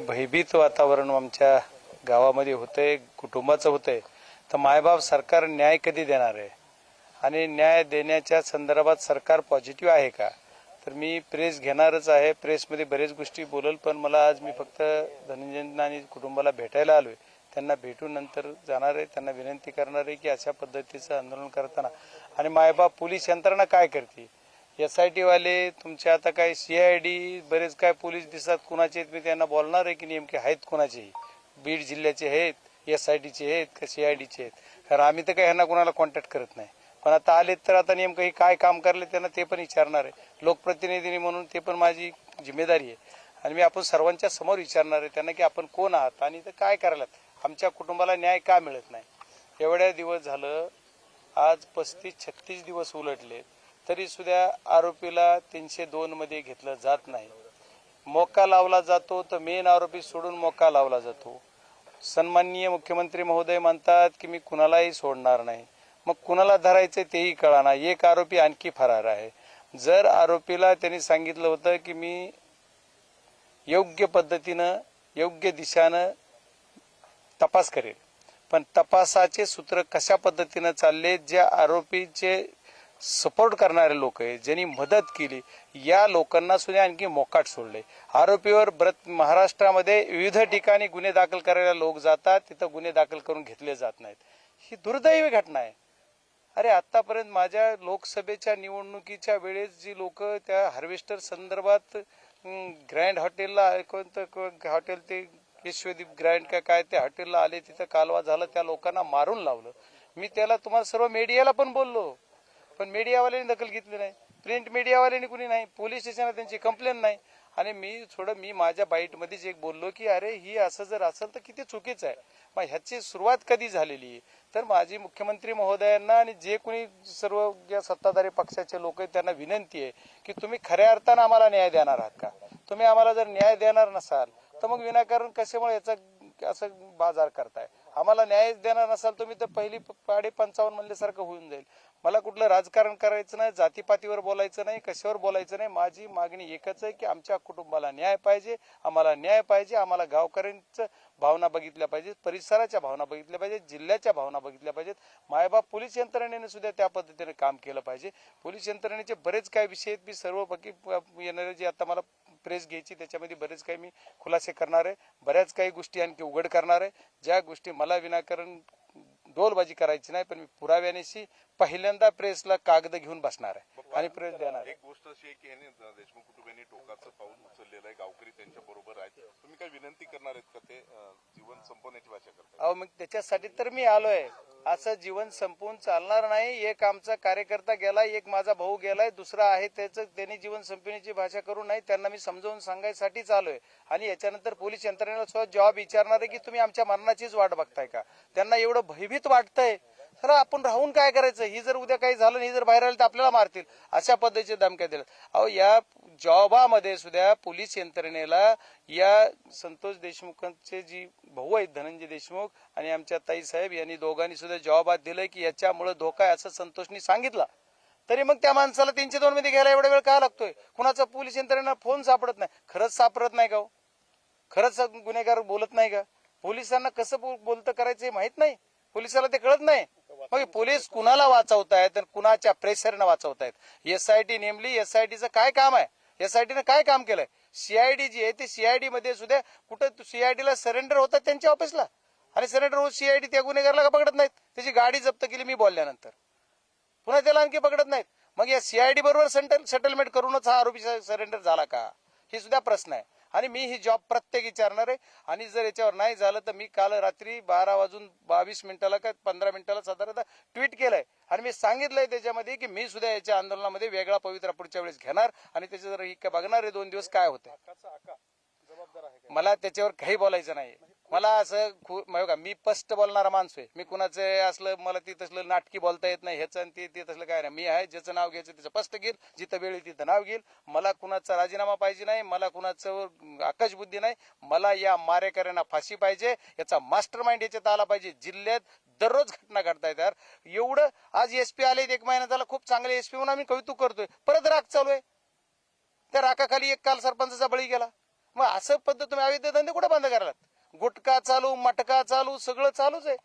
भयभीत वातावरण आमच्या गावामध्ये होतंय कुटुंबाचं होतंय. तर मायबाप सरकार न्याय कधी देणार आहे? आणि न्याय देण्याच्या संदर्भात सरकार पॉझिटिव्ह आहे का? तर मी प्रेस घेणारच आहे. प्रेसमध्ये बरेच गोष्टी बोलल पण मला आज मी फक्त धनंजयना आणि कुटुंबाला भेटायला आलोय. त्यांना भेटून नंतर जाणार आहे. त्यांना विनंती करणार आहे की अशा पद्धतीचं आंदोलन करताना. आणि मायबाप पोलीस यंत्रणा काय करते एस आय टी वाले तुमचे आता काय सीआयडी बरेच काय पोलीस दिसतात कुणाचे आहेत मी त्यांना बोलणार आहे की नेमके आहेत कुणाचे? बीड जिल्ह्याचे आहेत एस आय टीचे आहेत का सीआयडीचे आहेत? कारण आम्ही तर काही ह्यांना कुणाला कॉन्टॅक्ट करत नाही. पण आता आलेत तर आता नेमकं हे काय काम करले त्यांना ते पण विचारणार आहे. लोकप्रतिनिधींनी म्हणून ते पण माझी जिम्मेदारी आहे. आणि मी आपण सर्वांच्या समोर विचारणार आहे त्यांना की आपण कोण आहात आणि ते काय करायला आमच्या कुटुंबाला न्याय का मिळत नाही? एवढ्या दिवस झालं आज पस्तीस छत्तीस दिवस उलटले तरी सुद्धा आरोपीला तीनशे दोन मध्ये घेतलं जात नाही. मोका लावला जातो तर मेन आरोपी सोडून मोका लावला जातो. सन्माननीय मुख्यमंत्री महोदय म्हणतात की मी कुणालाही सोडणार नाही. मग कुणाला धरायचं तेही कळाना. एक आरोपी आणखी फरार आहे. जर आरोपीला त्यांनी सांगितलं होतं की मी योग्य पद्धतीनं योग्य दिशानं तपास करेल पण तपासाचे सूत्र कशा पद्धतीनं चालले ज्या आरोपीचे सपोर्ट करणारे लोक आहे ज्यांनी मदत केली या लोकांना सुद्धा आणखी मोकाट सोडले. आरोपीवर ब्रत महाराष्ट्रामध्ये विविध ठिकाणी गुन्हे दाखल करायला लोक जातात तिथं गुन्हे दाखल करून घेतले जात नाहीत. ही दुर्दैवी घटना आहे. अरे आतापर्यंत माझ्या लोकसभेच्या निवडणुकीच्या वेळेस जी लोक त्या हार्वेस्टर संदर्भात ग्रँड हॉटेलला कोणतं हॉटेल ते विश्वदीप ग्रँड का काय त्या हॉटेलला आले तिथं कालवा झाला त्या लोकांना मारून लावलं. मी त्याला तुम्हाला सर्व मीडियाला पण बोललो. पण मीडियावाल्यांनी दखल घेतली नाही. प्रिंट मीडियावाल्यांनी कुणी नाही पोलीस स्टेशनला त्यांची कंप्लेंट नाही. आणि मी थोडं मी माझ्या बाईटमध्येच एक बोललो की अरे ही असं जर असेल तर किती चुकीचं आहे. मग ह्याची सुरुवात कधी झालेली आहे? तर माझी मुख्यमंत्री महोदयांना आणि जे कोणी सर्व या सत्ताधारी पक्षाचे लोक आहेत त्यांना विनंती आहे की तुम्ही खऱ्या अर्थानं आम्हाला न्याय देणार आहात का? तुम्ही आम्हाला जर न्याय देणार नसाल तर मग विनाकारण कशामुळे याचा असं बाजार करताय. आम्हाला न्याय देणार नसाल तुम्ही तर पहिली पाडी पंचावन्न म्हणल्यासारखं होऊन जाईल. मला कुठलं राजकारण करायचं नाही जातीपातीवर बोलायचं नाही कशावर बोलायचं नाही. माझी मागणी एकच आहे की आमच्या कुटुंबाला न्याय पाहिजे आम्हाला न्याय पाहिजे आम्हाला गावकऱ्यांचं भावना बघितल्या पाहिजेत परिसराच्या भावना बघितल्या पाहिजेत जिल्ह्याच्या भावना बघितल्या पाहिजेत. मायबाप पोलीस यंत्रणेने सुद्धा त्या पद्धतीने काम केलं पाहिजे. पोलीस यंत्रणेचे बरेच काय विषय आहेत. मी सर्व बाकी येणारे जे आता मला प्रेस घ्यायची. त्याच्यामध्ये बरेच काही मी खुलासे करणार आहे. बऱ्याच काही गोष्टी आणखी उघड करणार आहे. ज्या गोष्टी मला विनाकारण डोलबाजी करायची नाही पण मी पुराव्यानेशी पहिल्यांदा प्रेसला कागद घेऊन बसणार आहे आणि प्रेस देणार एक गोष्ट अशी आहे की यांनी देशमुख कुटुंबियांनी टोकाचं पाऊल उचललेलं आहे. गावकरी त्यांच्या बरोबर आहेत. तुम्ही काय विनंती करणार आहेत का ते जीवन संपवण्याची भाषा करताय? अहो मग त्याच्यासाठी तर मी आलोय. असं जीवन संपवून चालणार नाही. एक आमचा कार्यकर्ता गेलाय एक माझा भाऊ गेलाय दुसरा आहे त्याचं त्यांनी जीवन संपवण्याची भाषा करू नाही त्यांना मी समजावून सांगायसाठीच आलोय. आणि याच्यानंतर पोलीस यंत्रणेला सुद्धा जॉब विचारणार आहे की तुम्ही आमच्या मरणाचीच वाट बघताय का? त्यांना एवढं भयभीत वाटतंय. तर आपण राहून काय करायचं? ही जर उद्या काही झालं ही जर बाहेर आलं तर आपल्याला मारतील. अशा पद्धतीचे धमक्या दिल्या अहो या जॉबामध्ये सुद्धा पोलीस यंत्रणेला या संतोष देशमुखांचे जी भाऊ आहेत धनंजय देशमुख आणि आमच्या ताई साहेब यांनी दोघांनी सुद्धा जॉबात दिलंय की याच्यामुळे धोका आहे असं संतोषनी सांगितलं. तरी मग त्या माणसाला तीनशे दोन मध्ये घ्यायला एवढा वेळ का लागतोय? कुणाचा पोलीस यंत्रणेला फोन सापडत नाही. खरंच सापडत नाही का हो? खरंच गुन्हेगार बोलत नाही का? पोलिसांना कसं बोल- बोलतं करायचं हे माहीत नाही? पोलिसाला ते कळत नाही? मग पोलीस कुणाला वाचवतायत आणि कुणाच्या प्रेशरनं वाचवतायत? एसआयटी नेमली एसआयटीचं काय काम आहे? एसआयटीनं काय काम केलंय? सीआयडी जी आहे ती सीआयडी मध्ये सुद्धा कुठं सीआयडीला सरेंडर होतात त्यांच्या ऑफिसला आणि सरेंडर होऊन सीआयडी त्या गुन्हेगारला का पकडत नाहीत? त्याची गाडी जप्त केली मी बोलल्यानंतर. पुन्हा त्याला आणखी पकडत नाहीत. मग या सीआयडी बरोबर सेंटल सेटलमेंट करूनच हा आरोपी सरेंडर झाला का? हे सुद्धा प्रश्न आहे. आणि मी ही जॉब प्रत्येक विचारणार आहे. आणि जर याच्यावर नाही झालं तर मी काल रात्री बारा वाजून बावीस मिनिटाला का पंधरा मिनिटाला साधारणतः ट्विट केलंय. आणि मी सांगितलंय त्याच्यामध्ये की मी सुद्धा याच्या आंदोलनामध्ये वेगळा पवित्रा पुढच्या वेळेस घेणार. आणि त्याच्या जर बघणार आहे? दोन दिवस काय होतं मला त्याच्यावर काही बोलायचं नाही. मला असं खूप म्हणजे मी स्पष्ट बोलणारा माणूस आहे. मी कुणाचं असलं मला ती तसलं नाटकी बोलता येत नाही. ह्याचं आणि ते ते तसलं काय नाही. मी आहे ज्याचं नाव घ्यायचं त्याचं स्पष्ट घेईल. जिथं वेळ तिथं नाव घेईल. मला कुणाचा राजीनामा पाहिजे नाही. मला कुणाचं आकाश बुद्धी नाही. मला या मारेकऱ्यांना फाशी पाहिजे. याचा मास्टर माइंड याच्यात आला पाहिजे. जिल्ह्यात दररोज घटना घडतायत यार. एवढं आज एसपी आले एक महिना झाला खूप चांगले एसपी म्हणून आम्ही कौतुक करतोय. परत राग चालू आहे. त्या राखाखाली एक काल सरपंचाचा बळी गेला. मग असं पद्धत तुम्ही अवैध धंदे कुठे बंद करालात गुटखा चालू मटका चालू सगळं चालूच आहे.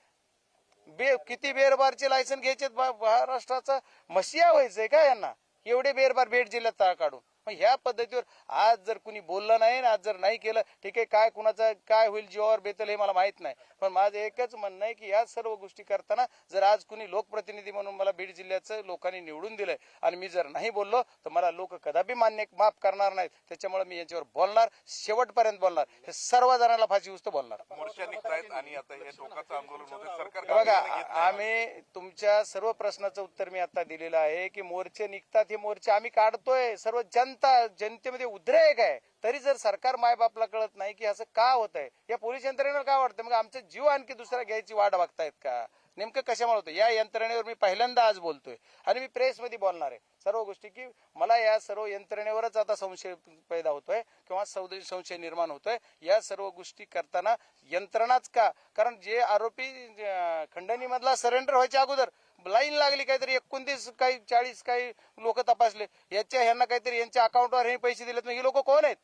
बे किती बेरबारचे लायसन घ्यायचे महाराष्ट्राचा? मशिया व्हायचंय का यांना? एवढे बेरबार बेड जिल्ह्यात काढून. मग ह्या पद्धतीवर आज जर कुणी बोललं नाही आज जर नाही केलं ठीक आहे काय कुणाचं काय होईल जीवावर बेतल हे मला माहीत नाही. पण माझं एकच म्हणणं आहे की या सर्व गोष्टी करताना जर आज कुणी लोकप्रतिनिधी म्हणून मला बीड जिल्ह्याचं लोकांनी निवडून दिलंय आणि मी जर नाही बोललो तर मला लोक कदापि मान्य माफ करणार नाहीत. त्याच्यामुळे मी यांच्यावर बोलणार शेवटपर्यंत बोलणार. हे सर्व जणांना फाशी उचतो बोलणार. आणि आता हे सरकार बघा. आम्ही तुमच्या सर्व प्रश्नाचं उत्तर मी आता दिलेलं आहे की मोर्चे निघतात हे मोर्चे आम्ही काढतोय. सर्व जनता जनतेमध्ये उद्रेक आहे तरी जर सरकार मायबापला कळत नाही की असं का होत आहे या पोलीस यंत्रणेवर काय वाटतं मग आमचा जीव आणखी दुसरा घ्यायची वाट बघतायत का? नेमकं कशामुळे होतं या यंत्रणेवर मी पहिल्यांदा आज बोलतोय आणि मी प्रेसमध्ये बोलणार आहे. सर्व गोष्टी की मला या सर्व यंत्रणेवरच आता संशय पैदा होतोय किंवा संशय निर्माण होतोय. या सर्व गोष्टी करताना यंत्रणाच का? कारण जे आरोपी खंडणीमधला सरेंडर व्हायच्या अगोदर लाईन लागली काहीतरी एकोणतीस काही चाळीस काही लोक तपासले. याच्या ह्यांना काहीतरी यांच्या अकाउंटवर हे पैसे दिलेत. मग ही लोक कोण आहेत?